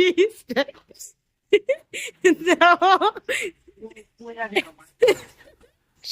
cheese steaks. no.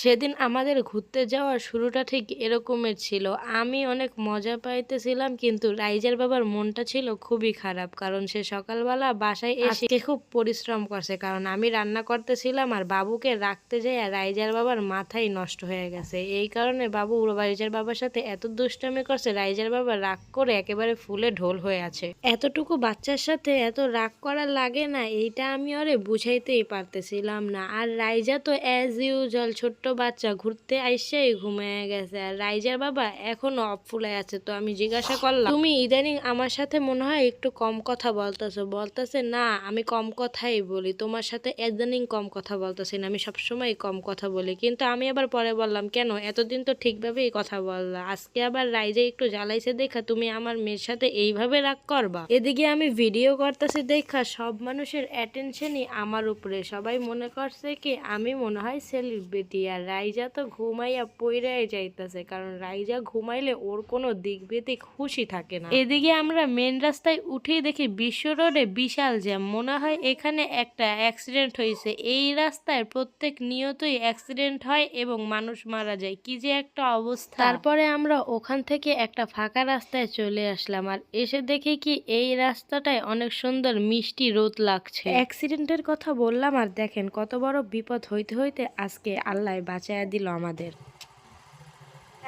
সেদিন আমাদের ঘুরতে যাওয়ার শুরুটা ঠিক এরকমের ছিল। আমি অনেক মজা পাইতেছিলাম কিন্তু রাইজার বাবার মনটা ছিল খুবই খারাপ কারণ সে সকালবেলা বাসায় এসে খুব পরিশ্রম করছে কারণ আমি রান্না করতেছিলাম আর বাবুকে রাখতে যাই আর রাইজার বাবার মাথাই নষ্ট হয়ে গেছে। এই কারণে বাবু রাইজার বাবার সাথে এত দুষ্টামি করছে রাইজার বাবা রাগ করে একেবারে ফুলে ঢোল হয়ে আছে। এতটুকু বাচ্চার সাথে এত রাগ করা লাগে না এইটা আমি ওরে বুঝাইতেই পারতেছিলাম না। আর রাইজা তো অ্যাজ ইউজুয়াল ছোট্ট বাচ্চা ঘুরতে আইসাই ঘুমিয়ে গেছে। আর রাইজার বাবা এখনও অফ ফুলে আছে, তো আমি জিজ্ঞাসা করলাম, তুমি ইদানিং আমার সাথে মনে হয় একটু কম কথা বলতেছো? বলতেছে, না, আমি কম কথাই বলি, তোমার সাথে ইদানিং কম কথা বলতেছি না, আমি সবসময় কম কথা বলি। কিন্তু আমি আবার পরে বললাম, কেন? এতদিন তো ঠিকভাবেই কথা বললা, আজকে আবার রাইজে একটু জ্বালাইছে দেখা, তুমি আমার মেয়ের সাথে এইভাবে রাগ করবা? এদিকে আমি ভিডিও করতেছি দেখা, সব মানুষের অ্যাটেনশনই আমার উপরে, সবাই মনে করছে কি, আমি মনে হয় সেলিব্রিটি আর রাইজা তো ঘুমাইয়া পইরাই যাইতেছে, কারণ রাইজা ঘুমাইলে ওর কোনো দিক বেদিক খুশি থাকে না। এদিকে আমরা মেন রাস্তায় উঠেই দেখি বিশ্ব রোডে বিশাল জ্যাম। মনে হয় এখানে একটা অ্যাক্সিডেন্ট হয়েছে এই রাস্তায় প্রত্যেক নিয়তই অ্যাক্সিডেন্ট হয় এবং মানুষ মারা যায়। কি যে একটা অবস্থা। তারপরে আমরা ওখান থেকে একটা ফাঁকা রাস্তায় চলে আসলাম আর এসে দেখি কি এই রাস্তাটায় অনেক সুন্দর মিষ্টি রোদ লাগছে। অ্যাক্সিডেন্টের কথা বললাম আর দেখেন কত বড় বিপদ হইতে হইতে আজকে আল্লাহ বাঁচায়া দিল আমাদের।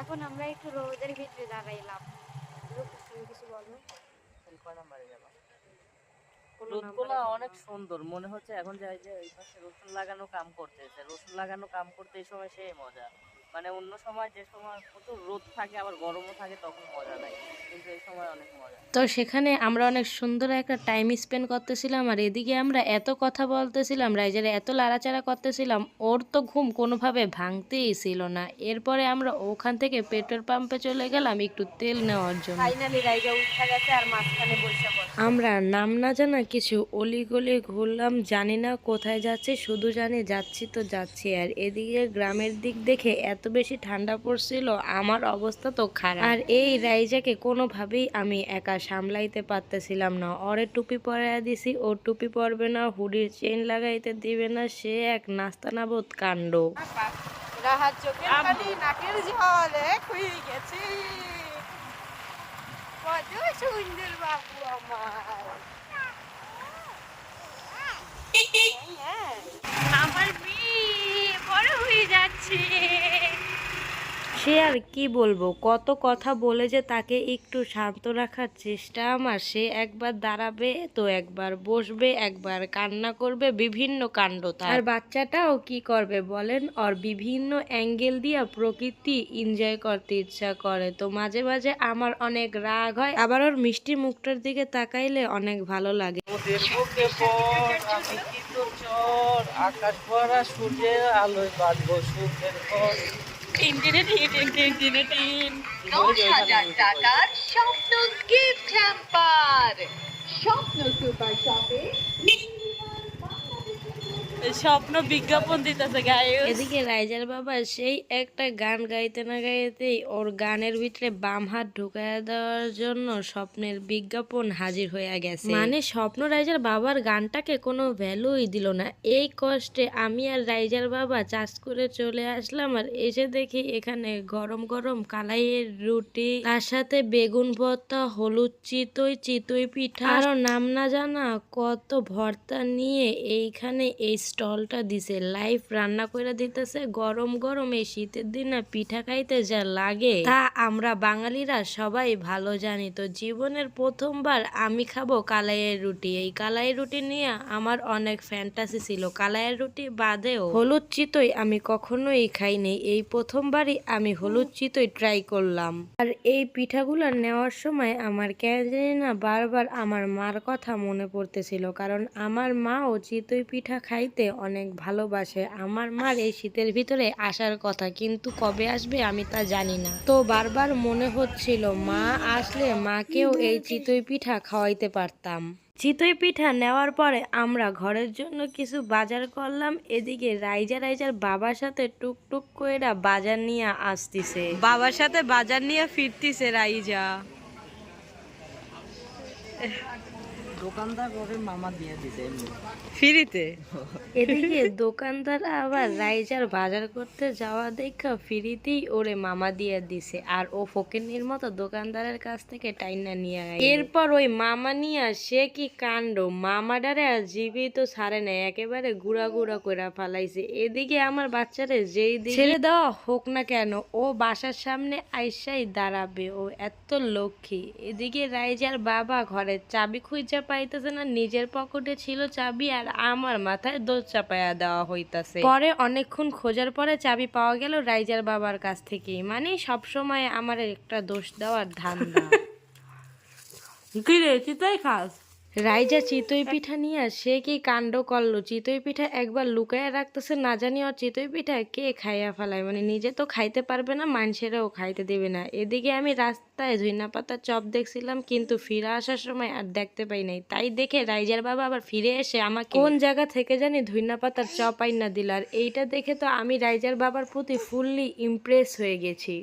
এখন আমরা একটু রোদের ভিতরে দাঁড়াইলাম। কিছু বলো? রোদগুলো অনেক সুন্দর। মনে হচ্ছে এখন যে এই পাশে রসুন লাগানো কাম করতেছে। রসুন লাগানো কাম করতে এই সময় সেই মজা। মানে অন্য সময় যে সময় প্রচুর রোদ থাকে আবার গরমও থাকে তখন মজা নাই কিন্তু এই সময় অনেক মজা। তো সেখানে আমরা অনেক সুন্দর একটা টাইম স্পেন্ড করতেছিলাম আর এদিকে আমরা এত কথা বলতেছিলাম রাইজারে এত লাড়াচাড়া করতেছিলাম ওর তো ঘুম কোনোভাবে ভাঙতেই ছিল না। এরপরে আমরা ওখান থেকে পেট্রোল পাম্পে চলে গেলাম একটু তেল নেওয়ার জন্য। ফাইনালি রাইজা উঠা গেছে আর মাঝখানে বসে আমরা নাম না জানা কিছু অলি গলি ঘুরলাম জানি না কোথায় যাচ্ছি শুধু জানি যাচ্ছি তো যাচ্ছি আর এদিকে গ্রামের দিক দেখে এত বেশি ঠান্ডা পড়ছিল আমার অবস্থা তো খারাপ। আর এই রাইজাকে কোনোভাবেই আমি একা সামলাইতে পারতেছিলাম না। ওরে টুপি পরাইয়া দিছি ও টুপি পরবে না হুডির চেন লাগাইতে দিবে না সে এক নাস্তানাবোধ কাণ্ড। রাহাত চোখের পানি নাকের জলে খুই গেছে। কত সুন্দর বাবু আমার। হ্যাঁ, আমার মেয়ে বড় হয়ে যাচ্ছে। সে আর কি বলব? কত কথা বলে যে তাকে একটু শান্ত রাখার চেষ্টা আমার। সে একবার দাঁড়াবে তো একবার বসবে একবার কান্না করবে বিভিন্ন কাণ্ড তার। আর বাচ্চাটাও কি করবে বলেন? আর বিভিন্ন অ্যাঙ্গেল দিয়া প্রকৃতি এনজয় করতে ইচ্ছা করে। তো মাঝে মাঝে আমার অনেক রাগ হয় আবার ওর মিষ্টি মুখটার দিকে তাকাইলে অনেক ভালো লাগে। আকাশ ভরা সূর্যের আলোয় বাঁধবো সুখের পর দশ হাজার টাকার স্বপ্ন গিফট স্বপ্ন সুপার শপে স্বপ্ন বিজ্ঞাপন দিতেছে গায়ে এদিকে রাইজার বাবা সেই একটা গান গাইতে না গাইতেই ওর গানের ভিতরে বাম হাত ঢুকায় দেওয়ার জন্য স্বপ্নের বিজ্ঞাপন হাজির হয়ে গেছে। মানে স্বপ্ন রাইজার বাবার গানটাকে কোনো ভ্যালুই দিল না। এই কষ্টে আমি আর রাইজার বাবা চাষ করে চলে আসলাম আর এসে দেখি এখানে গরম গরম কালাইয়ের রুটি তার সাথে বেগুন ভর্তা হলুদ চিতই চিতই পিঠা। আরও নাম না জানা কত ভর্তা নিয়ে এইখানে এই স্টলটা দিছে। লাইভ রান্না করে দিতেছে, গরম গরম এই শীতের দিনে পিঠা খাইতে যা লাগে। তা আমরা বাঙালিরা সবাই ভালো জানি তো, জীবনের প্রথমবার আমি খাব কালাইয়ের রুটি। এই কালাই রুটি নিয়ে আমার অনেক ফ্যান্টাসি ছিল। কালাইয়ের রুটি বাদেও হলুদ চিতই আমি কখনোই খাইনি। এই প্রথমবারই আমি হলুদ চিতই ট্রাই করলাম। আর এই পিঠাগুলো নেওয়ার সময় আমার কেন না বারবার আমার মার কথা মনে পড়তেছিল। কারণ আমার মাও চিতই পিঠা খাইতে অনেক ভালোবাসে। আমার মার এই শীতের ভিতরে আসার কথা, কিন্তু কবে আসবে আমি তা জানি না। তো বারবার মনে হচ্ছিল, মা আসলে মাকেও এই চিতই পিঠা খাওয়াইতে পারতাম। চিতই পিঠা নেওয়ার পরে আমরা ঘরের জন্য কিছু বাজার করলাম। এদিকে রাইজা রাইজার বাবার সাথে টুকটুক কইরা বাজার নিয়ে আসতিছে। বাবার সাথে বাজার নিয়ে ফিরতিছে রাইজা। দোকানদার ওরে মামা দিয়ে দিছে ফ্রিতে? এদিকে দোকানদার আবার রাইজার বাজার করতে যাওয়া দেখা ফ্রিতেই ওরে মামা দিয়ে দিছে। আর ও ফকিরনির মতো দোকানদারের কাছ থেকে টাইনা নিয়ে আয় এরপর ওই মামা নিয়ে সে কি কাণ্ড? মামাডারে আর জীবিত ছাড়ে নাই একেবারে গুড়া গুড়া করে ফালাইছে। এদিকে আমার বাচ্চারে যেই দিকে ছেড়ে দেওয়া হোক না কেন ও বাসার সামনে আইসাই দাঁড়াবে। ও এত লক্ষ্মী। এদিকে রাইজার বাবা ঘরের চাবি খুঁজা পাইতেছে না নিজের পকেটে ছিল চাবি আর আমার মাথায় দোষ চাপাইয়া দেওয়া হইতাছে। পরে অনেকক্ষণ খোঁজার পরে চাবি পাওয়া গেল রাইজার বাবার কাছ থেকে মানে সবসময় আমার একটা দোষ দেওয়ার ধান্দা। কি রে চিতাই খাস? রাইজা চিতই পিঠা নিয়ে সে কি কাণ্ড করল? চিতই পিঠা একবার লুকায় রাখতেছে, না জানি আর চিতই পিঠা কে খাইয়া ফেলায়? মানে নিজে তো খাইতে পারবে না, মানুষেরাও খাইতে দেবে না। এদিকে আমি রাস্তায় ধুইনা পাতা চপ দেখছিলাম, কিন্তু ফিরে আসার সময় আর দেখতে পাই নাই। তাই দেখে রাইজার বাবা আবার ফিরে এসে আমাকে কোন জায়গা থেকে জানি ধুইনা পাতার চপ আইনা দিল। আর এইটা দেখে তো আমি রাইজার বাবার প্রতি ফুললি ইমপ্রেস হয়ে গেছি।